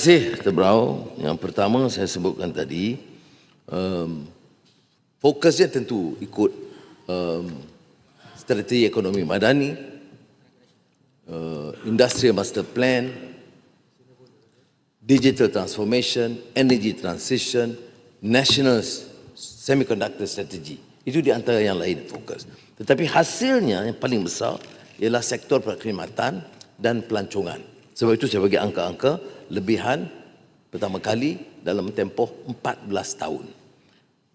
kasih Dr. Brau. Yang pertama saya sebutkan tadi, um, fokusnya tentu ikut um, strategi ekonomi madani, uh, industrial master plan, digital transformation, energy transition, national semiconductor strategy. Itu di antara yang lain fokus. Tetapi hasilnya yang paling besar ialah sektor perkhidmatan dan pelancongan. Sebab itu saya bagi angka-angka lebihan pertama kali dalam tempoh 14 tahun.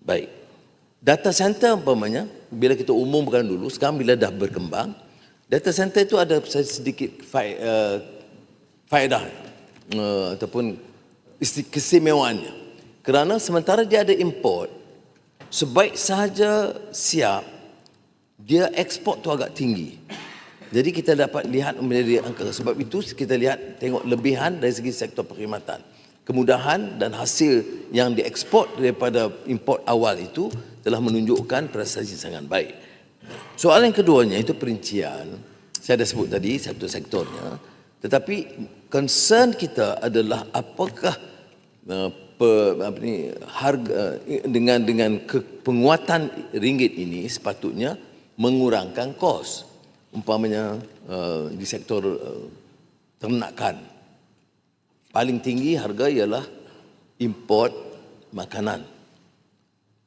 Baik. Data center umpamanya, bila kita umumkan dulu, sekarang bila dah berkembang, data center itu ada sedikit uh, faedah uh, ataupun kesemewaannya. Kerana sementara dia ada import, sebaik sahaja siap, dia ekspor tu agak tinggi. Jadi kita dapat lihat menjadi angka sebab itu kita lihat tengok lebihan dari segi sektor perkhidmatan. Kemudahan dan hasil yang diekspor daripada import awal itu telah menunjukkan prestasi sangat baik. Soalan keduanya itu perincian. Saya dah sebut tadi satu sektornya. Tetapi concern kita adalah apakah uh, pe, apa ni, harga uh, dengan dengan ke, penguatan ringgit ini sepatutnya mengurangkan kos umpamanya uh, di sektor uh, ternakan. Paling tinggi harga ialah import makanan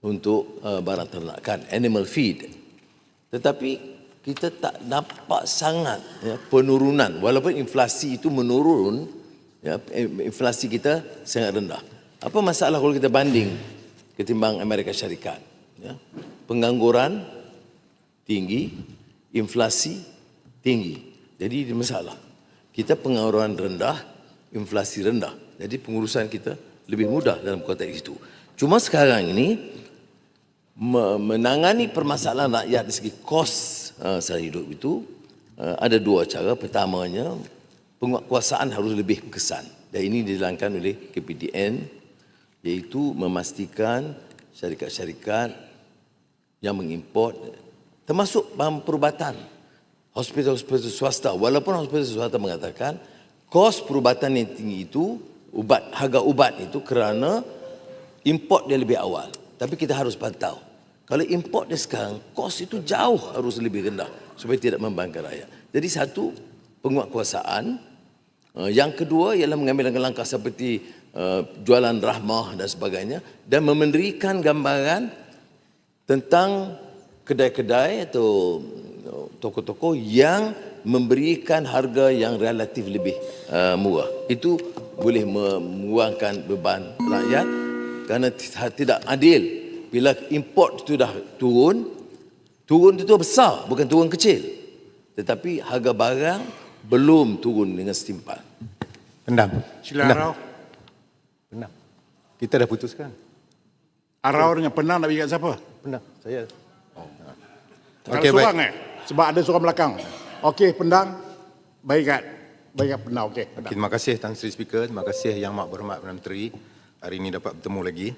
untuk uh, barang ternakan animal feed. Tetapi kita tak nampak sangat ya, penurunan. Walaupun inflasi itu menurun ya, inflasi kita sangat rendah. Apa masalah kalau kita banding ketimbang Amerika Syarikat ya, pengangguran tinggi inflasi tinggi jadi ada masalah kita pengangguran rendah inflasi rendah jadi pengurusan kita lebih mudah dalam konteks itu cuma sekarang ini me- menangani permasalahan rakyat dari segi kos uh, sara hidup itu uh, ada dua cara. Pertamanya, penguatkuasaan harus lebih berkesan. Dan ini dijalankan oleh KPDN iaitu memastikan syarikat-syarikat yang mengimport termasuk bahan perubatan. Hospital-hospital swasta. Walaupun hospital swasta mengatakan kos perubatan yang tinggi itu ubat harga ubat itu kerana import dia lebih awal. Tapi kita harus pantau. Kalau import dia sekarang kos itu jauh harus lebih rendah supaya tidak membangkang rakyat. Jadi satu penguatkuasaan. Uh, yang kedua ialah mengambil langkah-langkah seperti uh, jualan rahmah dan sebagainya dan memberikan gambaran tentang kedai-kedai atau uh, toko-toko yang memberikan harga yang relatif lebih uh, murah. Itu boleh menguangkan beban rakyat kerana t- tidak adil bila import itu dah turun, turun itu besar bukan turun kecil. Tetapi harga barang belum turun dengan setimpal. Pendam. Sila Pendam. Arau. Pendam. Kita dah putuskan. Arau dengan penang nak pergi kat siapa? Pendam. Saya. Kalau Okey, baik. seorang eh? Sebab ada seorang belakang. Okey, pendang. Baik kat. Baik kat pendang. Okey, pendang. Okay, terima kasih Tan Sri Speaker. Terima kasih Yang Mak Berhormat Perdana Menteri. Hari ini dapat bertemu lagi.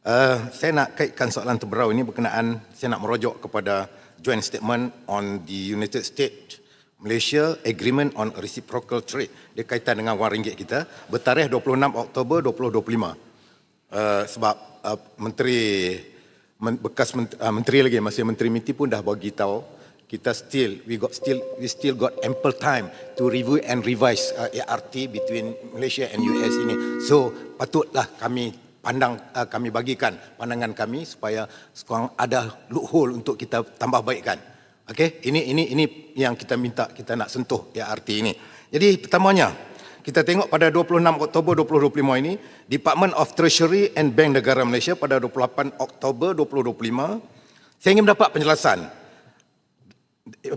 Uh, saya nak kaitkan soalan terberau ini berkenaan saya nak merujuk kepada joint statement on the United States Malaysia Agreement on Reciprocal Trade. Dia kaitan dengan wang ringgit kita bertarikh 26 Oktober 2025. Uh, sebab uh, menteri men, bekas menteri, uh, menteri lagi masih menteri MITI pun dah bagi tahu kita still we got still we still got ample time to review and revise uh, ART between Malaysia and US ini. So patutlah kami pandang uh, kami bagikan pandangan kami supaya sekurang ada loophole untuk kita tambah baikkan. Okey, ini ini ini yang kita minta kita nak sentuh ART ini. Jadi pertamanya kita tengok pada 26 Oktober 2025 ini, Department of Treasury and Bank Negara Malaysia pada 28 Oktober 2025, saya ingin mendapat penjelasan.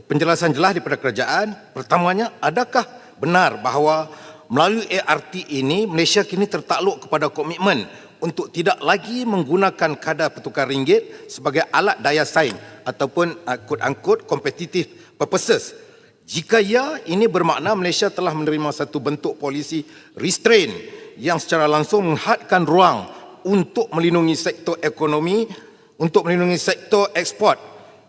Penjelasan jelas daripada kerajaan. Pertamanya, adakah benar bahawa melalui ART ini, Malaysia kini tertakluk kepada komitmen untuk tidak lagi menggunakan kadar pertukar ringgit sebagai alat daya saing ataupun uh, quote-unquote competitive purposes jika ya, ini bermakna Malaysia telah menerima satu bentuk polisi restrain yang secara langsung menghadkan ruang untuk melindungi sektor ekonomi, untuk melindungi sektor ekspor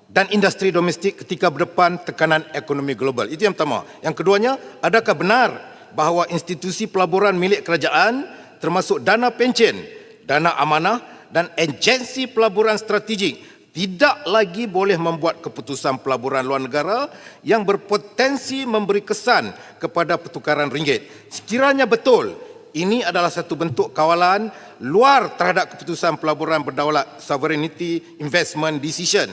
dan industri domestik ketika berdepan tekanan ekonomi global. Itu yang pertama. Yang keduanya, adakah benar bahawa institusi pelaburan milik kerajaan termasuk dana pencen, dana amanah dan agensi pelaburan strategik tidak lagi boleh membuat keputusan pelaburan luar negara yang berpotensi memberi kesan kepada pertukaran ringgit. Sekiranya betul ini adalah satu bentuk kawalan luar terhadap keputusan pelaburan berdaulat sovereignty investment decision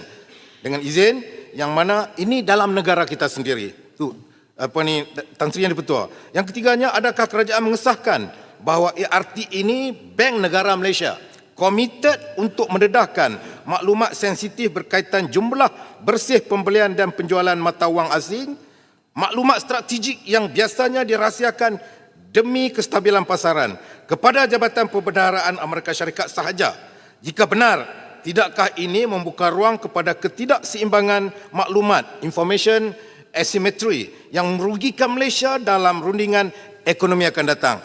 dengan izin yang mana ini dalam negara kita sendiri. Tu apa ni Tan Sri yang dipetua. Yang ketiganya adakah kerajaan mengesahkan bahawa ART ini bank negara Malaysia komited untuk mendedahkan maklumat sensitif berkaitan jumlah bersih pembelian dan penjualan mata wang asing, maklumat strategik yang biasanya dirahsiakan demi kestabilan pasaran kepada Jabatan Perbendaharaan Amerika Syarikat sahaja. Jika benar, tidakkah ini membuka ruang kepada ketidakseimbangan maklumat information asymmetry yang merugikan Malaysia dalam rundingan ekonomi akan datang?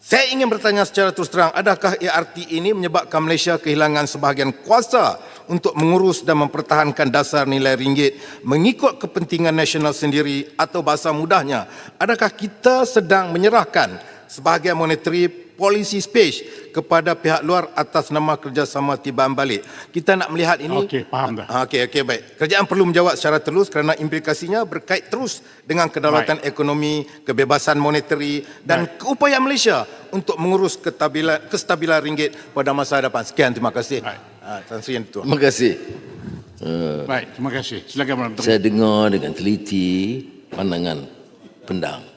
Saya ingin bertanya secara terus terang, adakah ART ini menyebabkan Malaysia kehilangan sebahagian kuasa untuk mengurus dan mempertahankan dasar nilai ringgit mengikut kepentingan nasional sendiri atau bahasa mudahnya, adakah kita sedang menyerahkan sebahagian monetary policy space kepada pihak luar atas nama kerjasama tibaan balik. Kita nak melihat ini. Okey, faham dah. Ah, Okey, okey, baik. Kerajaan perlu menjawab secara terus kerana implikasinya berkait terus dengan kedaulatan ekonomi, kebebasan monetary dan keupayaan Malaysia untuk mengurus kestabilan, kestabilan ringgit pada masa hadapan. Sekian, terima kasih. Baik. Ah, Tan Sri Yang Ketua. Terima kasih. Baik, terima kasih. Silakan Malam. Saya dengar dengan teliti pandangan pendang.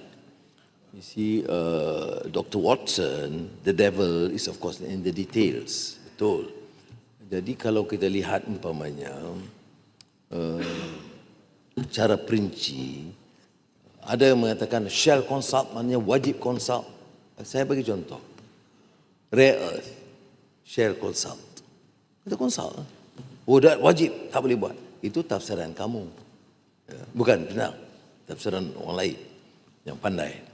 You see, uh, Dr. Watson, the devil is of course in the details. Betul. Jadi kalau kita lihat umpamanya uh, cara perinci, ada yang mengatakan shall consult maknanya wajib consult. Saya bagi contoh. Rare earth, shall consult. Kita consult. Oh, dah wajib, tak boleh buat. Itu tafsiran kamu. Ya, Bukan benar. Tafsiran orang lain yang pandai.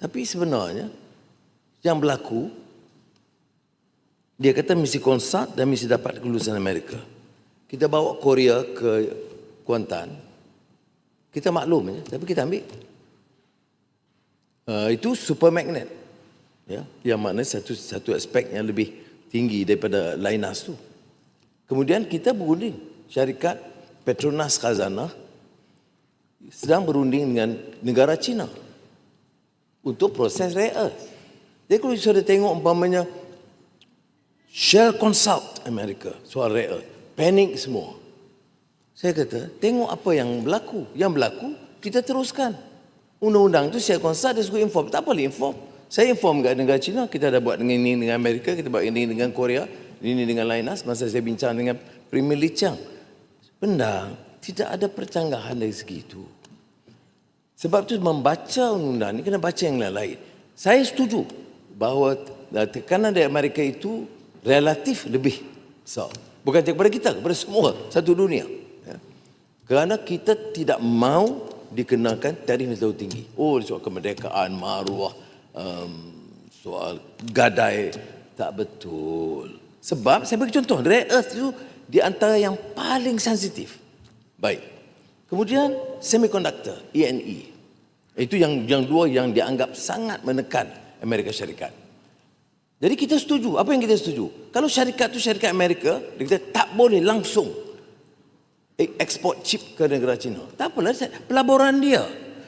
Tapi sebenarnya yang berlaku dia kata mesti konsult dan mesti dapat kelulusan Amerika. Kita bawa Korea ke Kuantan. Kita maklum ya, tapi kita ambil. Uh, itu super magnet. Ya, yang mana satu satu aspek yang lebih tinggi daripada Lainas tu. Kemudian kita berunding syarikat Petronas Khazanah sedang berunding dengan negara China untuk proses rare earth. Jadi kalau sudah tengok umpamanya Shell consult Amerika soal rare earth. Panik semua. Saya kata, tengok apa yang berlaku. Yang berlaku, kita teruskan. Undang-undang tu saya consult, dia suka inform. Tak boleh inform. Saya inform kat negara China, kita dah buat dengan ini dengan Amerika, kita buat ini dengan Korea, ini dengan Lainas. Masa saya bincang dengan Premier Lee Chang. Pendang, tidak ada percanggahan dari segi itu. Sebab tu membaca undang-undang ni kena baca yang lain-lain. Saya setuju bahawa uh, tekanan dari Amerika itu relatif lebih besar. Bukan kepada kita, kepada semua satu dunia. Ya. Kerana kita tidak mau dikenakan tarif yang terlalu tinggi. Oh, soal kemerdekaan, maruah, um, soal gadai. Tak betul. Sebab, saya bagi contoh, rare earth itu di antara yang paling sensitif. Baik. Kemudian semiconductor, ENE. Itu yang yang dua yang dianggap sangat menekan Amerika Syarikat. Jadi kita setuju. Apa yang kita setuju? Kalau syarikat tu syarikat Amerika, kata tak boleh langsung e- ekspor chip ke negara China. Tak apalah, pelaburan dia.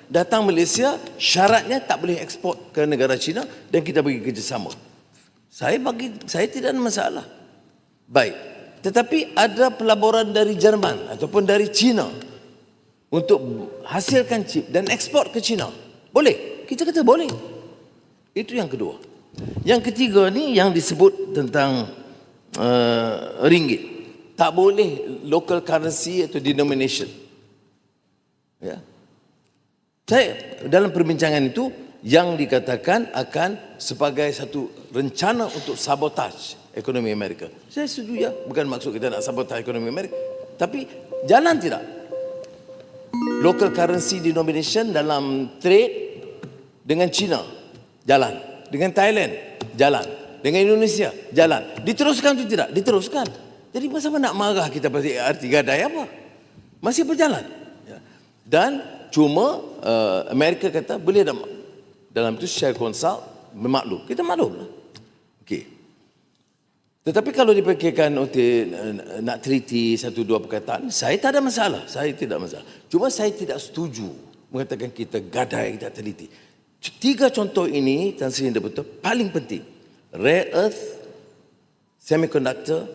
Datang Malaysia, syaratnya tak boleh ekspor ke negara China dan kita bagi kerjasama. Saya bagi saya tidak ada masalah. Baik. Tetapi ada pelaburan dari Jerman ataupun dari China untuk hasilkan chip dan ekspor ke China. Boleh. Kita kata boleh. Itu yang kedua. Yang ketiga ni yang disebut tentang uh, ringgit. Tak boleh local currency atau denomination. Ya. Saya dalam perbincangan itu yang dikatakan akan sebagai satu rencana untuk sabotaj ekonomi Amerika. Saya setuju ya, bukan maksud kita nak sabotaj ekonomi Amerika, tapi jalan tidak. Local currency denomination dalam trade dengan China jalan, dengan Thailand jalan, dengan Indonesia jalan. Diteruskan atau tidak? Diteruskan. Jadi masa mana nak marah kita pasti arti gadai apa? Masih berjalan. Ya. Dan cuma uh, Amerika kata boleh tak dalam itu share consult bermaklum. Kita maklum lah. Okey. Tetapi kalau dipikirkan untuk nak treaty satu dua perkataan, saya tak ada masalah. Saya tidak masalah. Cuma saya tidak setuju mengatakan kita gadai, kita teliti. Tiga contoh ini, Tan Sri Indah betul, paling penting. Rare earth, semiconductor,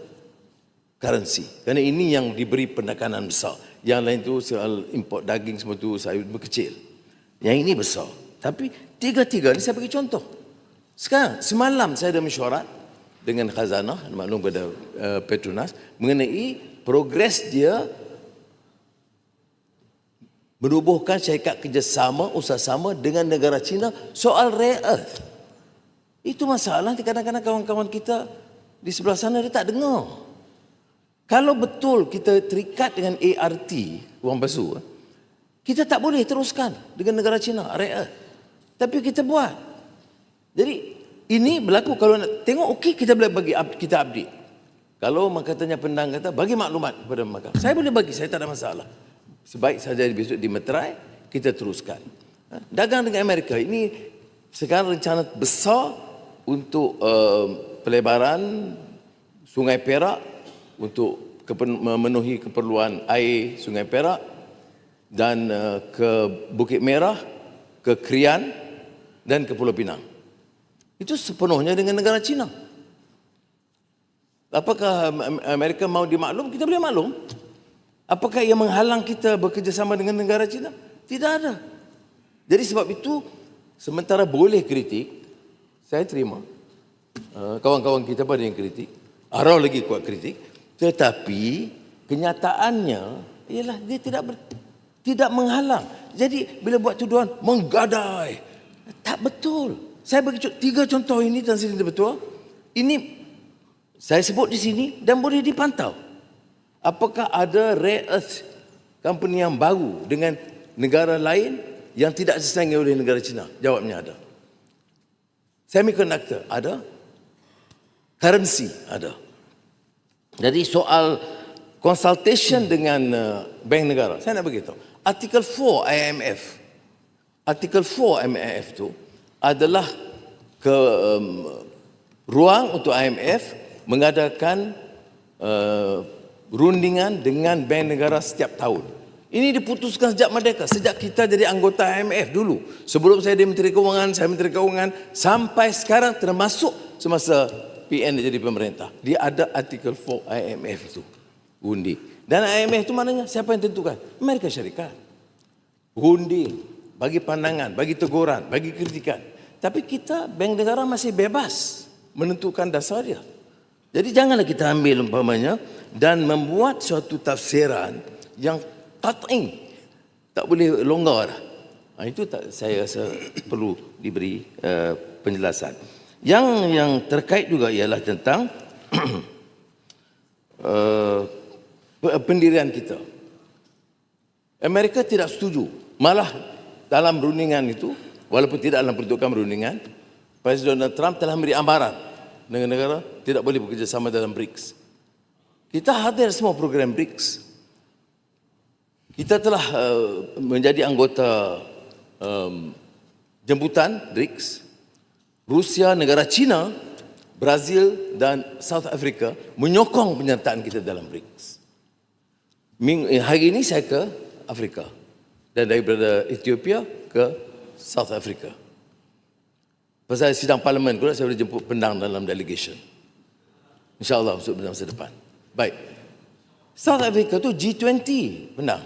currency. Kerana ini yang diberi penekanan besar. Yang lain tu soal import daging semua tu saya berkecil. Yang ini besar. Tapi tiga-tiga ni saya bagi contoh. Sekarang, semalam saya ada mesyuarat dengan khazanah, maklum kepada uh, Petronas, mengenai progres dia menubuhkan syarikat kerjasama, usaha-sama dengan negara China soal rare earth. Itu masalah kadang-kadang kawan-kawan kita di sebelah sana dia tak dengar. Kalau betul kita terikat dengan ART, wang palsu, eh, kita tak boleh teruskan dengan negara China, rare earth. Tapi kita buat. Jadi ini berlaku kalau nak tengok okey kita boleh bagi kita update. Kalau makatanya pendang kata bagi maklumat kepada makam. Saya boleh bagi, saya tak ada masalah. Sebaik saja besok di Meterai kita teruskan. Ha? Dagang dengan Amerika ini sekarang rencana besar untuk uh, pelebaran Sungai Perak untuk memenuhi keperluan air Sungai Perak dan uh, ke Bukit Merah, ke Krian dan ke Pulau Pinang. Itu sepenuhnya dengan negara China. Apakah Am- Amerika mau dimaklum? Kita boleh maklum. Apakah ia menghalang kita bekerjasama dengan negara China? Tidak ada. Jadi sebab itu, sementara boleh kritik, saya terima. Uh, Kawan-kawan kita pada yang kritik. Arau lagi kuat kritik. Tetapi kenyataannya ialah dia tidak ber, tidak menghalang. Jadi bila buat tuduhan menggadai. Tak betul. Saya bagi tiga contoh ini Tan Sri betul. Ini saya sebut di sini dan boleh dipantau. Apakah ada rare earth company yang baru dengan negara lain yang tidak disaingi oleh negara China? Jawabnya ada. Semiconductor ada. Currency ada. Jadi soal consultation dengan uh, bank negara, saya nak beritahu. Artikel 4 IMF. Artikel 4 IMF tu adalah ke um, ruang untuk IMF mengadakan uh, rundingan dengan bank negara setiap tahun. Ini diputuskan sejak merdeka, sejak kita jadi anggota IMF dulu. Sebelum saya jadi Menteri Keuangan, saya Menteri Keuangan sampai sekarang termasuk semasa PN jadi pemerintah. Dia ada artikel 4 IMF itu. Undi. Dan IMF itu maknanya siapa yang tentukan? Amerika Syarikat. Undi. Bagi pandangan, bagi teguran, bagi kritikan. Tapi kita, bank negara masih bebas menentukan dasar dia. Jadi janganlah kita ambil umpamanya dan membuat suatu tafsiran yang tat'ing. Tak boleh longgar. Ha, itu tak, saya rasa perlu diberi uh, penjelasan. Yang yang terkait juga ialah tentang uh, pendirian kita. Amerika tidak setuju. Malah dalam rundingan itu, walaupun tidak dalam peruntukan rundingan, Presiden Donald Trump telah memberi amaran negara-negara tidak boleh bekerjasama dalam BRICS. Kita hadir semua program BRICS. Kita telah uh, menjadi anggota um, jemputan BRICS. Rusia, negara China, Brazil dan South Africa menyokong penyertaan kita dalam BRICS. Eh, hari ini saya ke Afrika dan daripada Ethiopia ke South Africa. Pasal sidang parlimen pula saya boleh jemput pendang dalam delegation. InsyaAllah untuk masa depan. Baik. South Africa tu G20 pendang.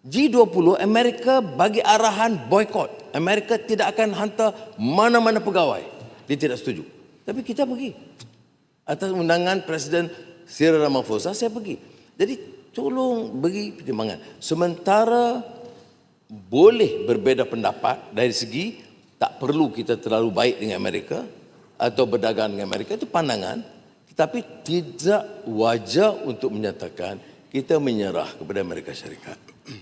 G20 Amerika bagi arahan boykot. Amerika tidak akan hantar mana-mana pegawai. Dia tidak setuju. Tapi kita pergi. Atas undangan Presiden Cyril Ramaphosa saya pergi. Jadi tolong beri pertimbangan. Sementara boleh berbeza pendapat dari segi tak perlu kita terlalu baik dengan Amerika atau berdagang dengan Amerika itu pandangan tetapi tidak wajar untuk menyatakan kita menyerah kepada Amerika Syarikat.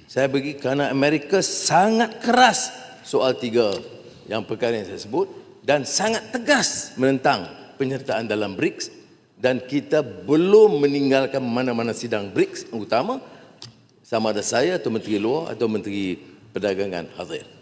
Saya bagi kerana Amerika sangat keras soal tiga yang perkara yang saya sebut dan sangat tegas menentang penyertaan dalam BRICS dan kita belum meninggalkan mana-mana sidang BRICS utama sama ada saya atau Menteri Luar atau Menteri Perdagangan hadir.